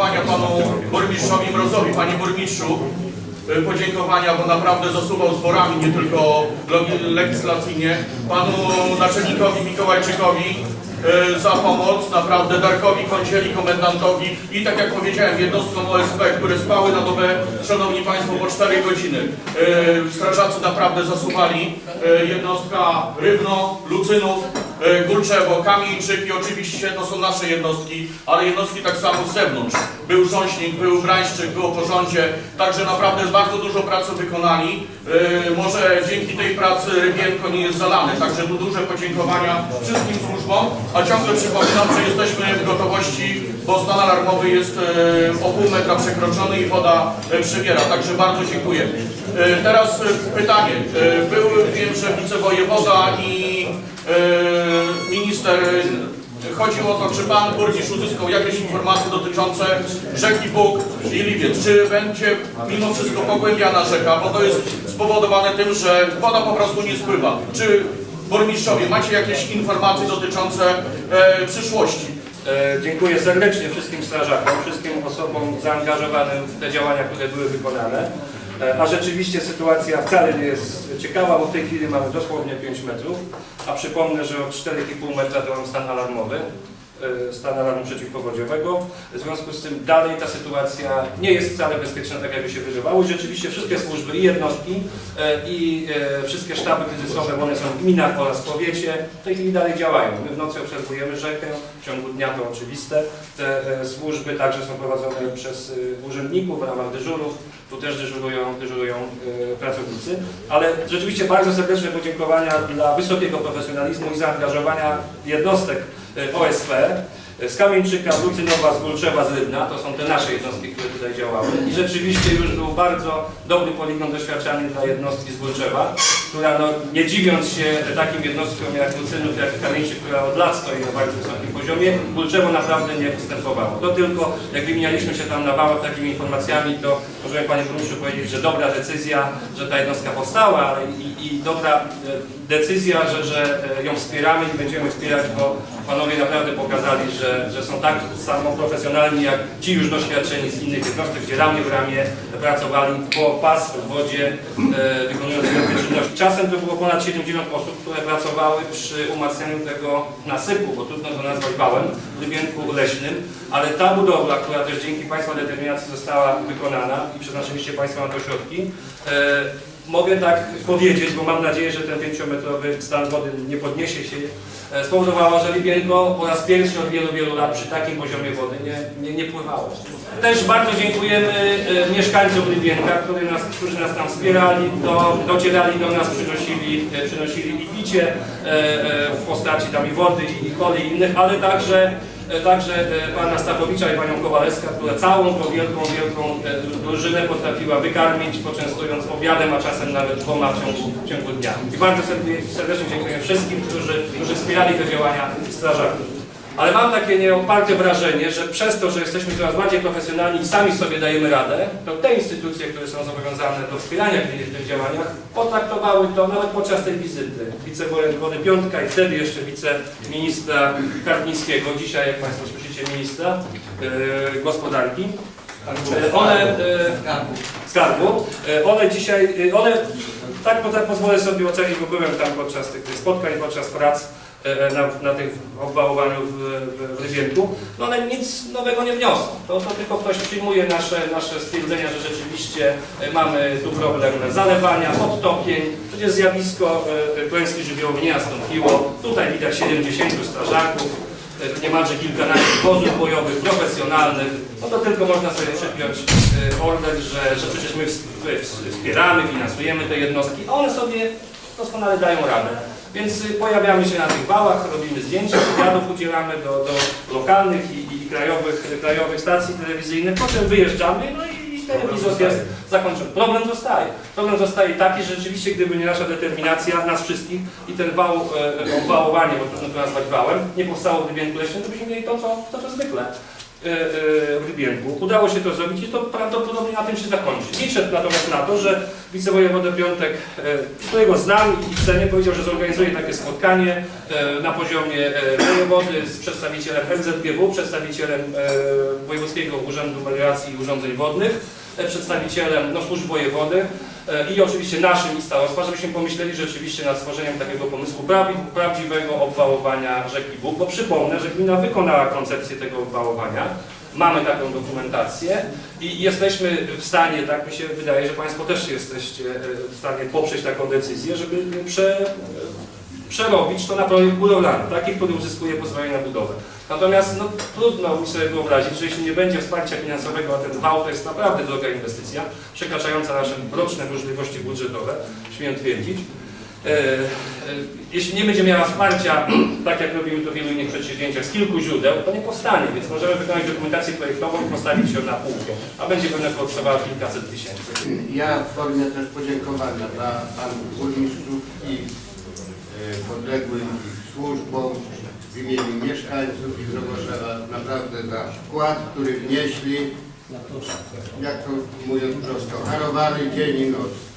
podziękowania panu burmistrzowi Mrozowi, panie burmistrzu. Y, Podziękowania, bo naprawdę zasuwał zborami, nie tylko legislacyjnie. Panu naczelnikowi Mikołajczykowi y, za pomoc, naprawdę Darkowi Kącieli, komendantowi i tak jak powiedziałem, jednostkom OSP, które spały na dobę, szanowni państwo, po 4 godziny. Y, Strażacy naprawdę zasuwali. Jednostka Rybno, Lucynów, y, Górczewo, Kamieńczyk i oczywiście to są nasze jednostki, ale jednostki tak samo z zewnątrz. Był Rząśnik, był Brańszczyk, było porządzie, także naprawdę bardzo dużo pracy wykonali. Y, Może dzięki tej pracy Rybienko nie jest zalane, także tu duże podziękowania wszystkim służbom, a ciągle przypominam, że jesteśmy w gotowości, bo stan alarmowy jest y, o pół metra przekroczony i woda przybiera, także bardzo dziękuję. Teraz pytanie. Był, wiem, że wicewojewoda i minister Chodziło o to, czy pan burmistrz uzyskał jakieś informacje dotyczące rzeki Bóg i Liwiec. Czy będzie mimo wszystko pogłębiana rzeka, bo to jest spowodowane tym, że woda po prostu nie spływa. Czy burmistrzowie macie jakieś informacje dotyczące e, przyszłości? E, Dziękuję serdecznie wszystkim strażakom, wszystkim osobom zaangażowanym w te działania, które były wykonane. E, A rzeczywiście sytuacja wcale nie jest ciekawa, bo w tej chwili mamy dosłownie 5 metrów, a przypomnę, że od 4,5 metra to mam stan alarmowy, e, stan alarmu przeciwpowodziowego. W związku z tym dalej ta sytuacja nie jest wcale bezpieczna, tak jakby się wydawało. I Rzeczywiście wszystkie służby i jednostki e, i wszystkie sztaby kryzysowe, one są w gminach oraz w powiecie, w tej chwili dalej działają. My w nocy obserwujemy rzekę, w ciągu dnia to oczywiste. Te e, służby także są prowadzone przez e, urzędników w ramach dyżurów. Tu też dyżurują, dyżurują e, pracownicy. Ale rzeczywiście bardzo serdeczne podziękowania dla wysokiego profesjonalizmu i zaangażowania jednostek OSP. Z Kamieńczyka, z Lucynowa, z Górczewa, z Rybna, to są te nasze jednostki, które tutaj działały. I rzeczywiście już był bardzo dobry poligon doświadczalny dla jednostki z Górczewa, która no, nie dziwiąc się takim jednostkom jak Lucynów, jak Kamieńczyk, która od lat stoi na bardzo wysokim poziomie, Górczewo naprawdę nie postępowało. To tylko, jak wymienialiśmy się tam na wałach takimi informacjami, to możemy Panie Burmistrzu powiedzieć, że dobra decyzja, że ta jednostka powstała i, i dobra e, decyzja, że, że e, ją wspieramy i będziemy wspierać, bo Panowie naprawdę pokazali, że, że są tak samo profesjonalni jak ci już doświadczeni z innych jednostek, gdzie ramię w ramię pracowali po pas w wodzie, e, wykonując wielkie czynności. Czasem to było ponad 70 osób, które pracowały przy umacnianiu tego nasypu, bo trudno to nazwać wałem, w Rybienku leśnym, ale ta budowla, która też dzięki Państwa determinacji została wykonana i przeznaczyliście Państwo na to środki, e, mogę tak powiedzieć, bo mam nadzieję, że ten 5-metrowy stan wody nie podniesie się, e, spowodowała, że Libienko po raz pierwszy od wielu, wielu lat przy takim poziomie wody nie, nie, nie pływało. Też bardzo dziękujemy e, mieszkańcom Libienka, którzy nas, którzy nas tam wspierali, do, docierali do nas, przynosili, e, przynosili i picie w postaci tam i wody, i, coli i innych, ale także także e, pana Stachowicza i panią Kowalewską, która całą tą wielką, wielką e, dru- drużynę potrafiła wykarmić, poczęstując obiadem, a czasem nawet dwoma w ciągu, w ciągu dnia. I bardzo serdecznie dziękuję wszystkim, którzy, którzy wspierali te działania strażaków. Ale mam takie nieoparte wrażenie, że przez to, że jesteśmy coraz bardziej profesjonalni i sami sobie dajemy radę, to te instytucje, które są zobowiązane do wspierania w tych działaniach, potraktowały to nawet podczas tej wizyty. Wicewojewody Piątka i wtedy jeszcze wiceministra Karpińskiego, dzisiaj jak Państwo słyszycie ministra e, gospodarki. E, one, skarbu. E, One dzisiaj, one, tak tak pozwolę sobie ocenić, bo byłem tam podczas tych spotkań, podczas prac na, na tych obwałowaniu w, w, Rybienku, no one nic nowego nie wniosą. To, to tylko ktoś przyjmuje nasze, nasze stwierdzenia, że rzeczywiście e, mamy tu problem zalewania, odtopień, przecież zjawisko e, klęski żywiołowej nie nastąpiło. Tutaj widać 70 strażaków, e, niemalże kilkanaście wozów bojowych, profesjonalnych, no to tylko można sobie przypiąć e, order, że, że przecież my ws- ws- wspieramy, finansujemy te jednostki, a one sobie doskonale dają radę. Więc y, pojawiamy się na tych wałach, robimy zdjęcia, wywiadów udzielamy do, do lokalnych i, i krajowych, krajowych stacji telewizyjnych, potem wyjeżdżamy, no i, i telewizor jest zakończony. Problem zostaje. Problem zostaje taki, że rzeczywiście gdyby nie nasza determinacja, nas wszystkich i ten wał, e, obwałowanie, bo trudno to nazwać wałem, nie powstało w Leśnym, to byśmy mieli to, co, to, co zwykle. E, e, w Rybierku. Udało się to zrobić i to prawdopodobnie na tym się zakończy. Liczę natomiast na to, że wicewojewoda Piątek, e, którego znam i cenię, powiedział, że zorganizuje takie spotkanie na poziomie wojewody z przedstawicielem MZGW, przedstawicielem Wojewódzkiego Urzędu Melioracji i Urządzeń Wodnych, przedstawicielem no, służb wojewody i oczywiście naszym i starostwa, żebyśmy pomyśleli rzeczywiście nad stworzeniem takiego pomysłu prawdziwego obwałowania rzeki Bóg, bo przypomnę, że gmina wykonała koncepcję tego obwałowania, mamy taką dokumentację i jesteśmy w stanie, tak mi się wydaje, że Państwo też jesteście e, w stanie poprzeć taką decyzję, żeby prze, przerobić to na projekt budowlany, taki, który uzyskuje pozwolenie na budowę. Natomiast no, trudno mi sobie wyobrazić, że jeśli nie będzie wsparcia finansowego, a ten wał to jest naprawdę droga inwestycja, przekraczająca nasze roczne możliwości budżetowe, śmiem twierdzić. E, e, jeśli nie będzie miała wsparcia, tak jak robimy to w wielu innych przedsięwzięciach, z kilku źródeł, to nie powstanie, więc możemy wykonać dokumentację projektową i postawić ją na półkę, a będzie pewnie kosztowała kilkaset tysięcy. Ja w formie też podziękowania dla panów burmistrzów i e, podległym służbom w imieniu mieszkańców i Drogoszewa naprawdę za wkład, który wnieśli, jak to mówiąc prosto, harowany dzień i noc.